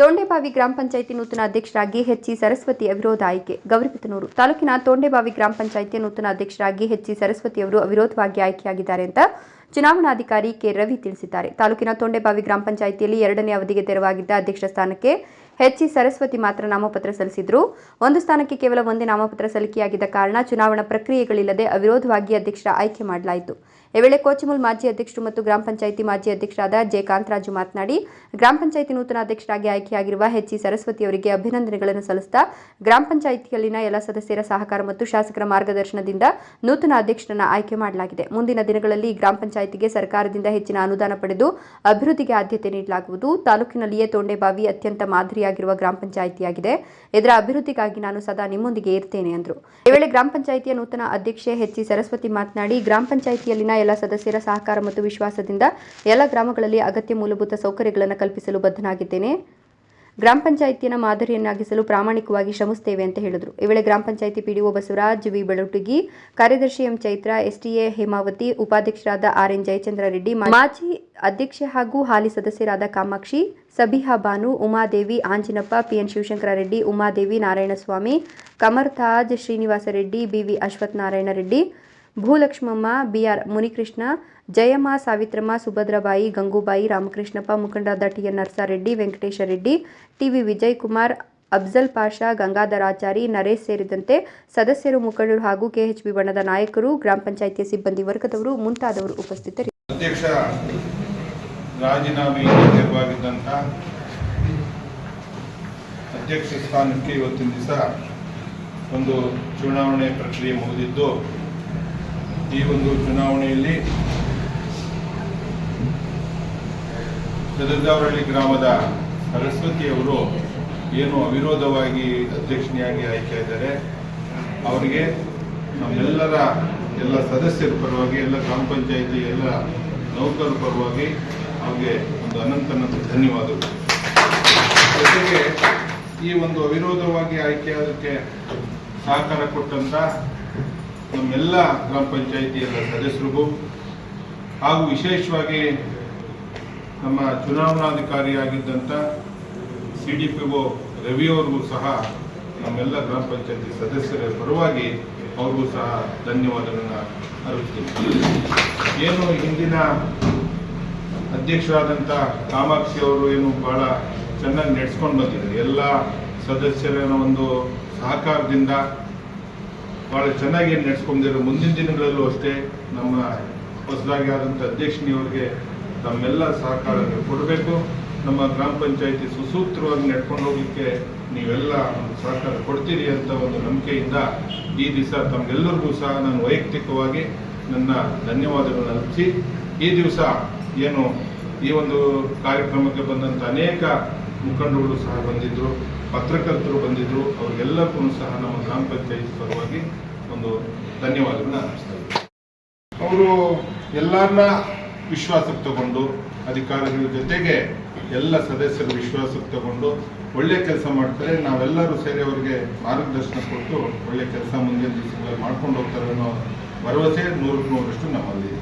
ತೋಂಡೆಬಾವಿ ಗ್ರಾಮ ಪಂಚಾಯಿತಿ ನೂತನ ಅಧ್ಯಕ್ಷರಾಗಿ ಹೆಚ್ಚಿ ಸರಸ್ವತಿ ಅವಿರೋಧ ಆಯ್ಕೆ. ಗೌರಿಬಿತನೂರು ತಾಲೂಕಿನ ತೋಂಡೆಬಾವಿ ಗ್ರಾಮ ಪಂಚಾಯಿತಿ ನೂತನ ಅಧ್ಯಕ್ಷರಾಗಿ ಹೆಚ್ಚಿ ಸರಸ್ವತಿ ಅವರು ಅವಿರೋಧವಾಗಿ ಆಯ್ಕೆಯಾಗಿದ್ದಾರೆ ಅಂತ ಚುನಾವಣಾಧಿಕಾರಿ ಕೆ. ರವಿ ತಿಳಿಸಿದ್ದಾರೆ. ತಾಲೂಕಿನ ತೊಂಡೆಬಾವಿ ಗ್ರಾಮ ಪಂಚಾಯಿತಿಯಲ್ಲಿ ಎರಡನೇ ಅವಧಿಗೆ ತೆರವಾಗಿದ್ದ ಅಧ್ಯಕ್ಷ ಸ್ಥಾನಕ್ಕೆ ಹೆಚ್ಚಿ ಸರಸ್ವತಿ ಮಾತ್ರ ನಾಮಪತ್ರ ಸಲ್ಲಿಸಿದ್ರು. ಒಂದು ಸ್ಥಾನಕ್ಕೆ ಕೇವಲ ಒಂದೇ ನಾಮಪತ್ರ ಸಲ್ಲಿಕೆಯಾಗಿದ್ದ ಕಾರಣ ಚುನಾವಣಾ ಪ್ರಕ್ರಿಯೆಗಳಿಲ್ಲದೆ ಅವಿರೋಧವಾಗಿ ಅಧ್ಯಕ್ಷರ ಆಯ್ಕೆ ಮಾಡಲಾಯಿತು. ಈ ವೇಳೆ ಕೋಚಿಮುಲ್ ಮಾಜಿ ಅಧ್ಯಕ್ಷರು ಮತ್ತು ಗ್ರಾಮ ಪಂಚಾಯಿತಿ ಮಾಜಿ ಅಧ್ಯಕ್ಷರಾದ ಜೆ ಕಾಂತರಾಜು ಮಾತನಾಡಿ, ಗ್ರಾಮ ಪಂಚಾಯಿತಿ ನೂತನ ಅಧ್ಯಕ್ಷರಾಗಿ ಆಯ್ಕೆಯಾಗಿರುವ ಎಚ್ ಸರಸ್ವತಿ ಅವರಿಗೆ ಅಭಿನಂದನೆಗಳನ್ನು ಸಲ್ಲಿಸುತ್ತಾ, ಗ್ರಾಮ ಪಂಚಾಯಿತಿಯಲ್ಲಿನ ಎಲ್ಲ ಸದಸ್ಯರ ಸಹಕಾರ ಮತ್ತು ಶಾಸಕರ ಮಾರ್ಗದರ್ಶನದಿಂದ ನೂತನ ಅಧ್ಯಕ್ಷರನ್ನ ಆಯ್ಕೆ ಮಾಡಲಾಗಿದೆ. ಮುಂದಿನ ದಿನಗಳಲ್ಲಿ ಗ್ರಾಮ ಪಂಚಾಯಿತಿಗೆ ಸರ್ಕಾರದಿಂದ ಹೆಚ್ಚಿನ ಅನುದಾನ ಪಡೆದು ಅಭಿವೃದ್ಧಿಗೆ ಆದ್ಯತೆ ನೀಡಲಾಗುವುದು. ತಾಲೂಕಿನಲ್ಲಿಯೇ ತೊಂಡೆಬಾವಿ ಅತ್ಯಂತ ಮಾದರಿಯಾಗಿರುವ ಗ್ರಾಮ ಪಂಚಾಯಿತಿಯಾಗಿದೆ. ಇದರ ಅಭಿವೃದ್ಧಿಗಾಗಿ ನಾನು ಸದಾ ನಿಮ್ಮೊಂದಿಗೆ ಇರ್ತೇನೆ ಎಂದರು ಈ ವೇಳೆ ಗ್ರಾಮ ಪಂಚಾಯಿತಿಯ ನೂತನ ಅಧ್ಯಕ್ಷೆ ಎಚ್ ಸರಸ್ವತಿ ಮಾತನಾಡಿ, ಗ್ರಾಮ ಪಂಚಾಯಿತಿಯಲ್ಲಿನ ಎಲ್ಲ ಸದಸ್ಯರ ಸಹಕಾರ ಮತ್ತು ವಿಶ್ವಾಸದಿಂದ ಎಲ್ಲ ಗ್ರಾಮಗಳಲ್ಲಿ ಅಗತ್ಯ ಮೂಲಭೂತ ಸೌಕರ್ಯಗಳನ್ನು ಕಲ್ಪಿಸಲು ಬದ್ಧನಾಗಿದ್ದೇನೆ. ಗ್ರಾಮ ಪಂಚಾಯಿತಿಯನ್ನು ಮಾದರಿಯನ್ನಾಗಿಸಲು ಪ್ರಾಮಾಣಿಕವಾಗಿ ಶ್ರಮಿಸುತ್ತೇವೆ ಅಂತ ಹೇಳಿದರು. ಈ ವೇಳೆ ಗ್ರಾಮ ಪಂಚಾಯಿತಿ ಪಿಡಿಒ ಬಸವರಾಜ್, ವಿ ಬೆಳಟಗಿ, ಕಾರ್ಯದರ್ಶಿ ಎಂ ಚೈತ್ರ, ಎಸ್ಟಿಎ ಹೇಮಾವತಿ, ಉಪಾಧ್ಯಕ್ಷರಾದ ಆರ್ ಎನ್ ಜಯಚಂದ್ರ ರೆಡ್ಡಿ ಮಾಜಿ ಅಧ್ಯಕ್ಷೆ ಹಾಗೂ ಹಾಲಿ ಸದಸ್ಯರಾದ Kamakshi, Sabiha Banu, Umadevi, Anjinappa PN Shivashankara Reddy Umadevi Narayanaswamy, Kamartaj Srinivasa Reddy BV Ashwath Narayana Reddy Bhulakshmamma, BR Munikrishna, Jayamma, Savitramma, Subhadrabai, Gangubai, Ramakrishnappa ಮುಖಂಡರಾದ TN Narasareddy, Venkatesha Reddy TV Vijay Kumar Afzal Pasha Gangadharachari Naresh ಸೇರಿದಂತೆ ಸದಸ್ಯರು, ಮುಖಂಡರು ಹಾಗೂ ಕೆಎಚ್ಬಿ ಬಣ್ಣದ ನಾಯಕರು, ಗ್ರಾಮ ಪಂಚಾಯಿತಿಯ ಸಿಬ್ಬಂದಿ ವರ್ಗದವರು ಮುಂತಾದವರು ಉಪಸ್ಥಿತರಿ ಅಧ್ಯಕ್ಷ ರಾಜೀನಾಮೆ ಅಧ್ಯಕ್ಷ ಸ್ಥಾನಕ್ಕೆ ಇವತ್ತಿನ ದಿವಸ ಒಂದು ಚುನಾವಣೆ ಪ್ರಕ್ರಿಯೆ ಮುಗಿದಿದ್ದು ಈ ಒಂದು ಚುನಾವಣೆಯಲ್ಲಿ ಗದಗಾವಳ್ಳಿ ಗ್ರಾಮದ ಸರಸ್ವತಿಯವರು ಏನು ಅವಿರೋಧವಾಗಿ ಅಧ್ಯಕ್ಷನಿಯಾಗಿ ಇದ್ದಾರೆ, ಅವರಿಗೆ ನಮ್ಮೆಲ್ಲರ ಎಲ್ಲ ಸದಸ್ಯರ ಪರವಾಗಿ, ಎಲ್ಲ ಗ್ರಾಮ ಪಂಚಾಯಿತಿ ಎಲ್ಲ ನೌಕರರ ಪರವಾಗಿ ಅವ್ರಿಗೆ ಒಂದು ಅನಂತ ಅನಂತ ಧನ್ಯವಾದಗಳು. ಜೊತೆಗೆ ಈ ಒಂದು ಅವಿರೋಧವಾಗಿ ಆಯ್ಕೆಯಾದಕ್ಕೆ ಸಹಕಾರ ಕೊಟ್ಟಂತ ನಮ್ಮೆಲ್ಲ ಗ್ರಾಮ ಪಂಚಾಯಿತಿಯ ಸದಸ್ಯರಿಗೂ ಹಾಗೂ ವಿಶೇಷವಾಗಿ ನಮ್ಮ ಚುನಾವಣಾಧಿಕಾರಿಯಾಗಿದ್ದಂಥ ಸಿ ಡಿ ಪಿ ಒ ರವಿಯವ್ರಿಗೂ ಸಹ ನಮ್ಮೆಲ್ಲ ಗ್ರಾಮ ಪಂಚಾಯತಿ ಸದಸ್ಯರ ಪರವಾಗಿ ಅವ್ರಿಗೂ ಸಹ ಧನ್ಯವಾದಗಳನ್ನು ಅರ್ಪಿಸ್ತೀನಿ. ಏನು ಹಿಂದಿನ ಅಧ್ಯಕ್ಷರಾದಂಥ ಕಾಮಾಕ್ಷಿ ಅವರು ಏನು ಭಾಳ ಚೆನ್ನಾಗಿ ನಡೆಸ್ಕೊಂಡು ಬಂದಿದ್ದಾರೆ. ಎಲ್ಲ ಸದಸ್ಯರ ಒಂದು ಸಹಕಾರದಿಂದ ಬಹಳ ಚೆನ್ನಾಗಿ ನಡೆಸ್ಕೊಂಡಿರೋ ಮುಂದಿನ ದಿನಗಳಲ್ಲೂ ಅಷ್ಟೇ ನಮ್ಮ ಹೊಸದಾಗಿ ಆದಂಥ ಅಧ್ಯಕ್ಷನಿಯವರಿಗೆ ತಮ್ಮೆಲ್ಲ ಸಹಕಾರ ಕೊಡಬೇಕು. ನಮ್ಮ ಗ್ರಾಮ ಪಂಚಾಯತಿ ಸುಸೂತ್ರವಾಗಿ ನಡ್ಕೊಂಡು ಹೋಗ್ಲಿಕ್ಕೆ ನೀವೆಲ್ಲ ಒಂದು ಸಹಕಾರ ಕೊಡ್ತೀರಿ ಅಂತ ಒಂದು ನಂಬಿಕೆಯಿಂದ ಈ ದಿವಸ ತಮ್ಗೆಲ್ಲರಿಗೂ ಸಹ ನಾನು ವೈಯಕ್ತಿಕವಾಗಿ ನನ್ನ ಧನ್ಯವಾದಗಳನ್ನು ಅರ್ಪಿಸಿ, ಈ ದಿವಸ ಏನು ಈ ಒಂದು ಕಾರ್ಯಕ್ರಮಕ್ಕೆ ಬಂದಂಥ ಅನೇಕ ಮುಖಂಡರುಗಳು ಸಹ ಬಂದಿದ್ರು. ಪತ್ರಕರ್ತರು ಬಂದಿದ್ರು ಅವ್ರಿಗೆಲ್ಲರಿಗೂ ಸಹ ನಮ್ಮ ಗ್ರಾಮ ಪಂಚಾಯತ್ ಪರವಾಗಿ ಒಂದು ಧನ್ಯವಾದಗಳನ್ನ ಅರ್ಪಿಸ್ತಾ. ಅವರು ಎಲ್ಲರನ್ನ ವಿಶ್ವಾಸಕ್ಕೆ ತಗೊಂಡು, ಅಧಿಕಾರಿಗಳ ಜೊತೆಗೆ ಎಲ್ಲ ಸದಸ್ಯರು ವಿಶ್ವಾಸಕ್ಕೆ ತಗೊಂಡು ಒಳ್ಳೆ ಕೆಲಸ ಮಾಡ್ತಾರೆ ನಾವೆಲ್ಲರೂ ಸೇರಿ ಅವರಿಗೆ ಮಾರ್ಗದರ್ಶನ ಕೊಟ್ಟು ಒಳ್ಳೆ ಕೆಲಸ ಮುಂದಿನ ದಿವಸಗಳಲ್ಲಿ ಮಾಡ್ಕೊಂಡು ಹೋಗ್ತಾರೆ ಅನ್ನೋ ಭರವಸೆ ನೂರಕ್ಕೆ ನೂರಷ್ಟು ನಮ್ಮಲ್ಲಿ